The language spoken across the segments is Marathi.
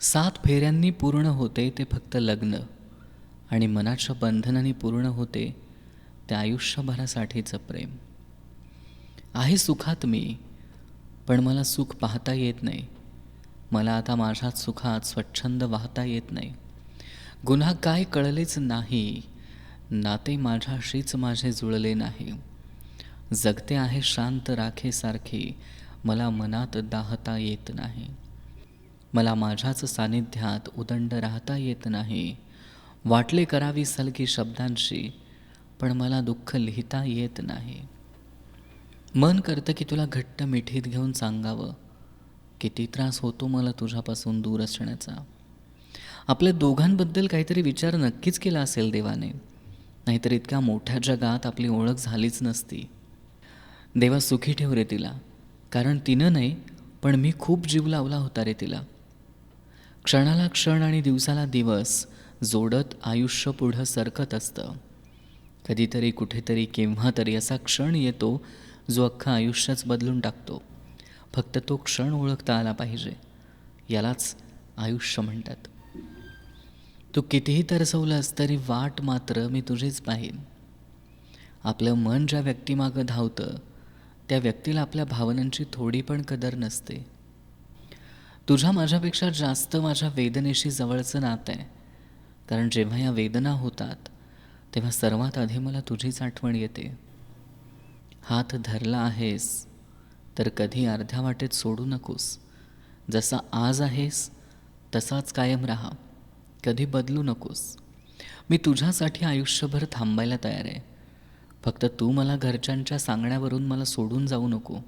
सात फेऱ्यांनी पूर्ण होते ते फक्त लग्न. आणि मनाच्या बंधनाने पूर्ण होते ते आयुष्यभरासाठीचं प्रेम. आहे सुखात मी पण मला सुख पाहता येत नाही. मला आता माझ्या सुखात स्वच्छंद वाहता येत नाही. गुन्हा काय कळलेच नाही. नाते माझ्याशीच माझे जुळले नाही. जगते आहे शांत राखेसारखी मला मनात दाहता येत नाही. मला माझ्याच सानिध्यात उदंड राहता येत नाही. वाटले करावी सलगी शब्दांशी पण मला दुःख लिहिता येत नाही. मन करतं की तुला घट्ट मिठीत घेऊन सांगावं. किती त्रास होतो मला तुझ्यापासून दूर असण्याचा. आपल्या दोघांबद्दल काहीतरी विचार नक्कीच केला असेल देवाने. नाहीतर इतक्या मोठ्या जगात आपली ओळख झालीच नसती. देवा सुखी ठेव रे तिला. कारण तिनं नाही पण मी खूप जीव लावला होता रे तिला. क्षणाला क्षण आणि दिवसाला दिवस जोडत आयुष्य पुढं सरकत असतं. कधीतरी कुठेतरी केव्हा तरी असा क्षण येतो जो अख्खा आयुष्यच बदलून टाकतो. फक्त तो क्षण ओळखता आला पाहिजे. यालाच आयुष्य म्हणतात. तू कितीही तरसवलंस तरी वाट मात्र मी तुझीच पाहीन. आपलं मन ज्या व्यक्तीमागं धावतं त्या व्यक्तीला आपल्या भावनांची थोडी पण कदर नसते. तुझ्या माझ्यापेक्षा जास्त माझ्या वेदनेशी जवळचं नातं आहे. कारण जेव्हा या वेदना होतात तेव्हा सर्वात आधी मला तुझीच आठवण येते. हात धरला आहेस तर कधी अर्ध्या वाटेत सोडू नकोस. जसा आज आहेस तसाच कायम राहा. कधी बदलू नकोस. मी तुझ्यासाठी आयुष्यभर थांबायला तयार आहे. फक्त तू मला घरच्यांच्या सांगण्यावरून मला सोडून जाऊ नको.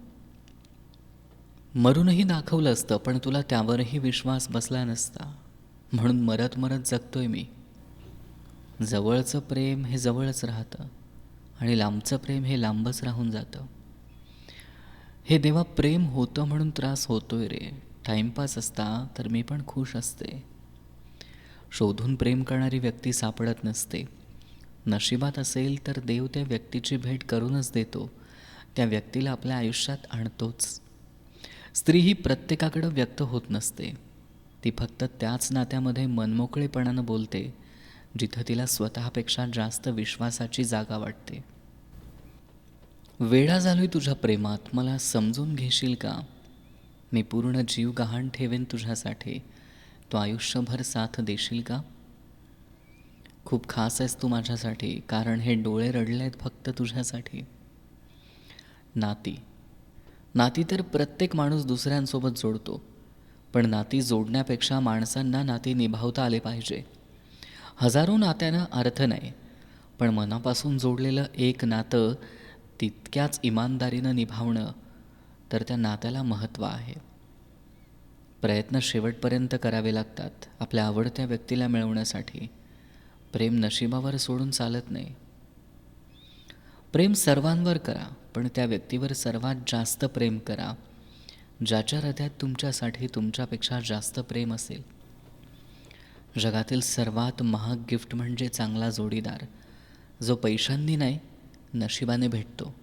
मरूनही दाखवलं असतं पण तुला त्यावरही विश्वास बसला नसता. म्हणून मरत मरत जगतोय मी. जवळचं प्रेम हे जवळच राहतं आणि लांबचं प्रेम हे लांबच राहून जातं. हे देवा प्रेम होतं म्हणून त्रास होतोय रे. टाईमपास असता तर मी पण खुश असते. शोधून प्रेम करणारी व्यक्ती सापडत नसते. नशिबात असेल तर देव त्या व्यक्तीची भेट करूनच देतो. त्या व्यक्तीला आपल्या आयुष्यात आणतोच. स्त्री ही प्रत्येकाकडं व्यक्त होत नसते. ती फक्त त्याच नात्यामध्ये मनमोकळेपणानं बोलते जिथं तिला स्वतःपेक्षा जास्त विश्वासाची जागा वाटते. वेळा झालोय तुझ्या प्रेमात मला समजून घेशील का? मी पूर्ण जीव गहाण ठेवेन तुझ्यासाठी. तो आयुष्यभर साथ देशील का? खूप खास आहेस तू माझ्यासाठी कारण हे डोळे रडले आहेत फक्त तुझ्यासाठी. नाती. नाती तर प्रत्येक माणूस दुसऱ्यांसोबत जोडतो पण नाती जोडण्यापेक्षा माणसांना नाती निभावता आले पाहिजे. हजारो नात्यांना अर्थ नाही पण मनापासून जोडलेलं एक नातं तितक्याच इमानदारीनं निभावणं तर त्या नात्याला महत्त्व आहे. प्रयत्न शेवटपर्यंत करावे लागतात आपल्या आवडत्या व्यक्तीला मिळवण्यासाठी. प्रेम नशिबावर सोडून चालत नाही. प्रेम सर्वांवर करा. पण त्या व्यक्तीवर सर्वात जास्त प्रेम करा. ज्याच्या हृदयात तुमच्यासाठी तुमच्यापेक्षा जास्त प्रेम असेल. जगातील सर्वात महाग गिफ्ट म्हणजे चांगला जोडीदार. जो पैशांनी नाही नशिबाने भेटतो.